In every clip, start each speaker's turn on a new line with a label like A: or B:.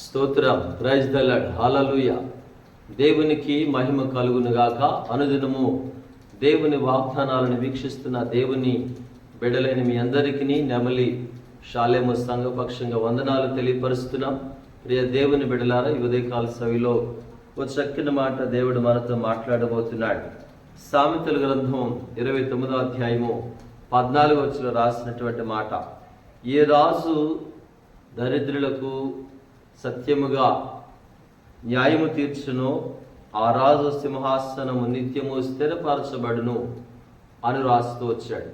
A: స్తోత్రం. Praise దలడ్ hallelujah దేవునికి మహిమ కలుగునుగాక అనుదినము దేవుని వాగ్దానాలను వీక్షిస్తున్న దేవుని బిడలైన మీ అందరికీ నెమలి షాలేము సంఘపక్షంగా వందనాలు తెలియపరుస్తున్నాం. ప్రియ దేవుని బిడలారా ఉదయకాల సవిలో ఓ చక్కని మాట దేవుడు మనతో మాట్లాడబోతున్నాడు. సామెతల గ్రంథం ఇరవై తొమ్మిదో అధ్యాయము పద్నాలుగు వచ్చిన రాసినటువంటి మాట. ఏ రాజు దరిద్రులకు సత్యముగా న్యాయము తీర్చును ఆ రాజు సింహాసనము నిత్యము స్థిరపరచబడును అని రాస్తూ వచ్చాడు.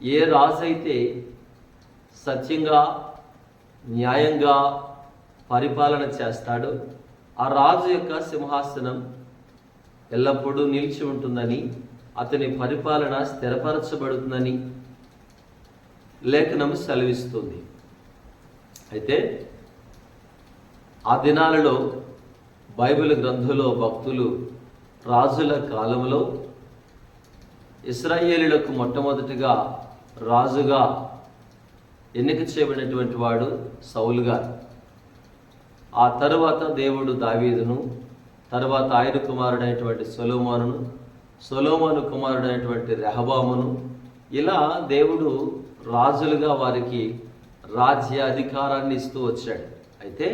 A: ఏ రాజు అయితే సత్యంగా న్యాయంగా పరిపాలన చేస్తాడో ఆ రాజు యొక్క సింహాసనం ఎల్లప్పుడూ నిలిచి ఉంటుందని అతని పరిపాలన స్థిరపరచబడుతుందని లేఖనం సెలవిస్తుంది. అయితే ఆ దినాలలో బైబిల్ గ్రంథంలో భక్తులు రాజుల కాలంలో ఇస్రాయేలీలకు మొట్టమొదటిగా రాజుగా ఎన్నిక చేయబడినటువంటి వాడు సౌలు గారు. ఆ తరువాత దేవుడు దావీదును తర్వాత ఆయన కుమారుడైనటువంటి సొలోమోనును సొలోమోను కుమారుడైనటువంటి రెహబామును ఇలా దేవుడు రాజులుగా వారికి రాజ్య అధికారాన్ని ఇస్తూ వచ్చాడు. అయితే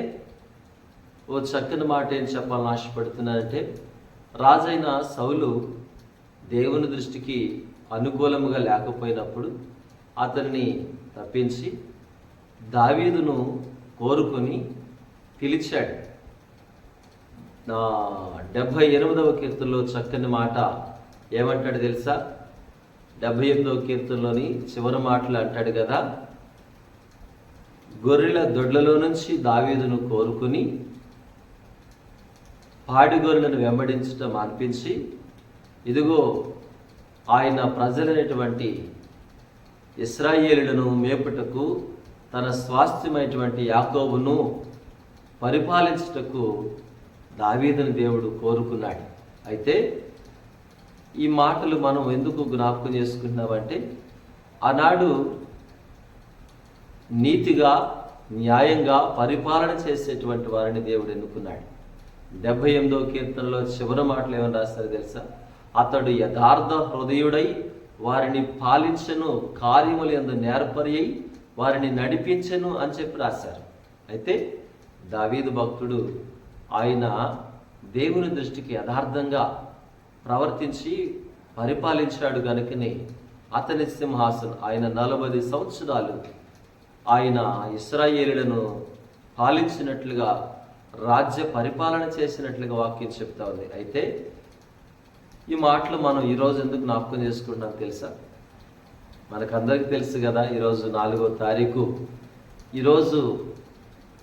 A: ఓ చక్కని మాట ఏం చెప్పాలని ఆశపడుతున్నారంటే రాజైన సౌలు దేవుని దృష్టికి అనుకూలముగా లేకపోయినప్పుడు అతన్ని తప్పించి దావీదును కోరుకొని పిలిచాడు. నా డెబ్భై ఎనిమిదవ కీర్తనలో చక్కని మాట ఏమంటాడు తెలుసా? డెబ్భై ఎనిమిదవ కీర్తనలోని చివరి మాటలు అంటాడు కదా గొర్రెల దొడ్లలో నుంచి దావీదును కోరుకుని పాడి వెంబడించడం అనిపించి ఇదిగో ఆయన ప్రజలైనటువంటి ఇస్రాయేలులను మేపుటకు తన స్వాస్థ్యమైనటువంటి యాకోబును పరిపాలించుటకు దావీదని దేవుడు కోరుకున్నాడు. అయితే ఈ మాటలు మనం ఎందుకు జ్ఞాపకం చేసుకుంటున్నామంటే ఆనాడు నీతిగా న్యాయంగా పరిపాలన చేసేటువంటి వారిని దేవుడు ఎన్నుకున్నాడు. డెబ్బై ఎనిమిదో కీర్తనలో చివరి మాటలు ఏమని రాస్తారు తెలుసా? అతడు యథార్థ హృదయుడై వారిని పాలించను కార్యములు ఎందు నేర్పరి అయి వారిని నడిపించను అని చెప్పి రాశారు. అయితే దావీదు భక్తుడు ఆయన దేవుని దృష్టికి యథార్థంగా ప్రవర్తించి పరిపాలించాడు గనుకనే అతని సింహాసనం ఆయన నలభై సంవత్సరాలు ఆయన ఇస్రాయేలులను పాలించినట్లుగా రాజ్య పరిపాలన చేసినట్లుగా వాక్యం చెప్తా ఉంది. అయితే ఈ మాటలు మనం ఈరోజు ఎందుకు జ్ఞాపకం చేసుకుంటున్నాం తెలుసా? మనకందరికీ తెలుసు కదా ఈరోజు నాలుగో తారీఖు. ఈరోజు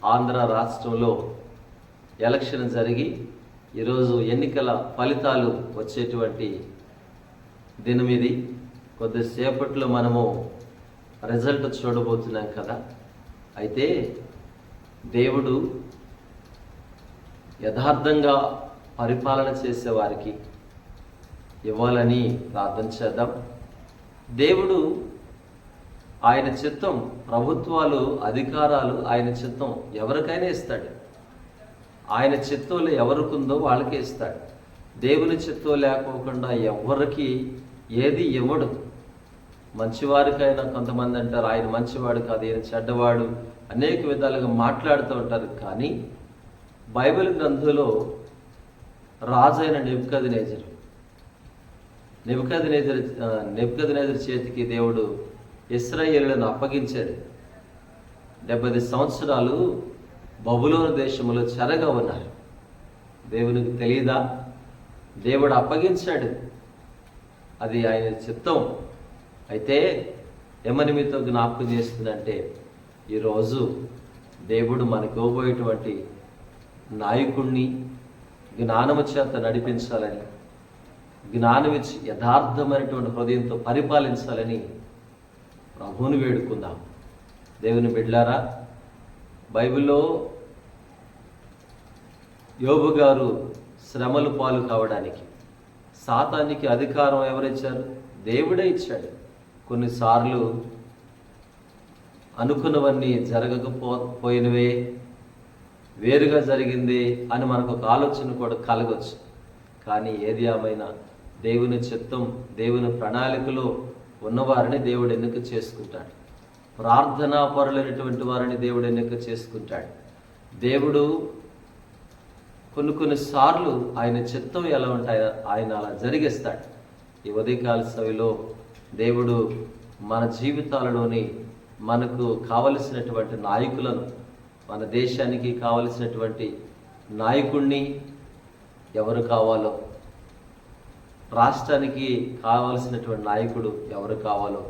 A: ఆంధ్ర రాష్ట్రంలో ఎలక్షన్ జరిగి ఈరోజు ఎన్నికల ఫలితాలు వచ్చేటువంటి దినం ఇది. కొద్దిసేపట్లో మనము రిజల్ట్ చూడబోతున్నాం కదా. అయితే దేవుడు యథార్థంగా పరిపాలన చేసేవారికి ఇవ్వాలని ప్రార్థన చేద్దాం. దేవుడు ఆయన చిత్తం ప్రభుత్వాలు అధికారాలు ఆయన చిత్తం ఎవరికైనా ఇస్తాడు. ఆయన చిత్తంలో ఎవరికిందో వాళ్ళకే ఇస్తాడు. దేవుని చిత్తం లేకోకుండా ఎవరికి ఏది ఇవ్వడు. మంచివారికైనా కొంతమంది అంటారు ఆయన మంచివాడు కాదు ఈయన చెడ్డవాడు అనేక విధాలుగా మాట్లాడుతూ ఉంటారు. కానీ బైబిల్ గ్రంథంలో రాజైన నెబ్కది నేజరు నెబ్కది నేజర్ నెబ్కది నేజర్ చేతికి దేవుడు ఇస్రాయేళ్ళను అప్పగించాడు. డెబ్బై సంవత్సరాలు బబులోని దేశంలో చెరగా ఉన్నారు. దేవునికి తెలియదా దేవుడు అప్పగించాడు. అది ఆయన చిత్తం. అయితే ఏమని మీతో జ్ఞాపకం చేస్తుందంటే ఈరోజు దేవుడు మనకు ఇవ్వబోయేటువంటి నాయకుణ్ణి జ్ఞానము చేత నడిపించాలని జ్ఞానమిచ్చి యథార్థమైనటువంటి హృదయంతో పరిపాలించాలని ప్రభువుని వేడుకుందాం. దేవుని బిడ్లారా బైబిల్లో యోబు గారు శ్రమలు పాలు కావడానికి సాతానికి అధికారం ఎవరిచ్చారు? దేవుడే ఇచ్చాడు. కొన్నిసార్లు అనుకున్నవన్నీ జరగకపో పోయినవే. వేరుగా జరిగింది అని మనకు ఒక ఆలోచన కూడా కలగొచ్చు. కానీ ఏది ఏమైనా దేవుని చిత్తం దేవుని ప్రణాళికలో ఉన్నవారిని దేవుడు ఎన్నిక చేసుకుంటాడు. ప్రార్థనా పరులైనటువంటి వారిని దేవుడు ఎన్నిక చేసుకుంటాడు. దేవుడు కొన్ని కొన్ని సార్లు ఆయన చిత్తం ఎలా ఉంటాయో ఆయన అలా జరిగిస్తాడు. ఈ ఉదయకాల సభలో దేవుడు మన జీవితాలలోని మనకు కావలసినటువంటి నాయకులను మన దేశానికి కావలసినటువంటి నాయకుణ్ణి ఎవరు కావాలో రాష్ట్రానికి కావలసినటువంటి నాయకుడు ఎవరు కావాలో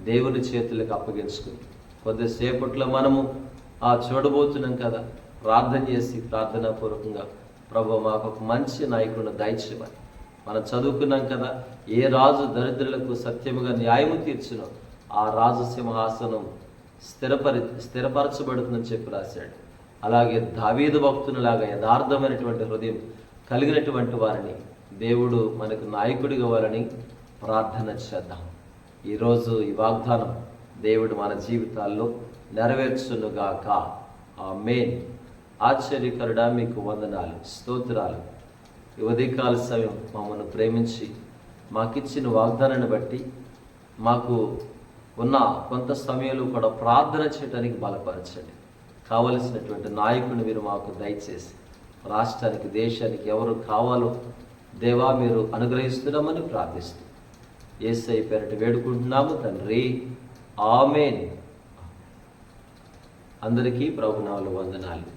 A: దేవుని చేతులకు అప్పగించుకుని. కొద్దిసేపట్లో మనము ఆ చూడబోతున్నాం కదా ప్రార్థన చేసి ప్రార్థనాపూర్వకంగా ప్రభు మాకు ఒక మంచి నాయకుడిని దయచేయమని. మనం చదువుకున్నాం కదా ఏ రాజు దరిద్రులకు సత్యముగా న్యాయము తీర్చునో ఆ రాజు సింహాసనం స్థిరపరి స్థిరపరచబడుతుందని చెప్పి రాశాడు. అలాగే దావీదు భక్తునిలాగా యథార్థమైనటువంటి హృదయం కలిగినటువంటి వారిని దేవుడు మనకు నాయకుడిగా వారని ప్రార్థన చేద్దాం. ఈరోజు ఈ వాగ్దానం దేవుడు మన జీవితాల్లో నెరవేర్చునుగాక. ఆ మెయిన్ ఆశ్చర్యకరుడా మీకు వందనాలు స్తోత్రాలు. ఈ ఉదయకాల సమయం మమ్మల్ని ప్రేమించి మాకిచ్చిన వాగ్దానాన్ని బట్టి మాకు ఉన్న కొంత సమయంలో కూడా ప్రార్థన చేయడానికి బలపరచండి. కావలసినటువంటి నాయకుని మీరు మాకు దయచేసి రాష్ట్రానికి దేశానికి ఎవరు కావాలో దేవా మీరు అనుగ్రహిస్తున్నామని ప్రార్థిస్తూ ఏసై పేరట వేడుకుంటున్నాము తండ్రి. ఆమెన్. అందరికీ ప్రభునాలు వందనాలు.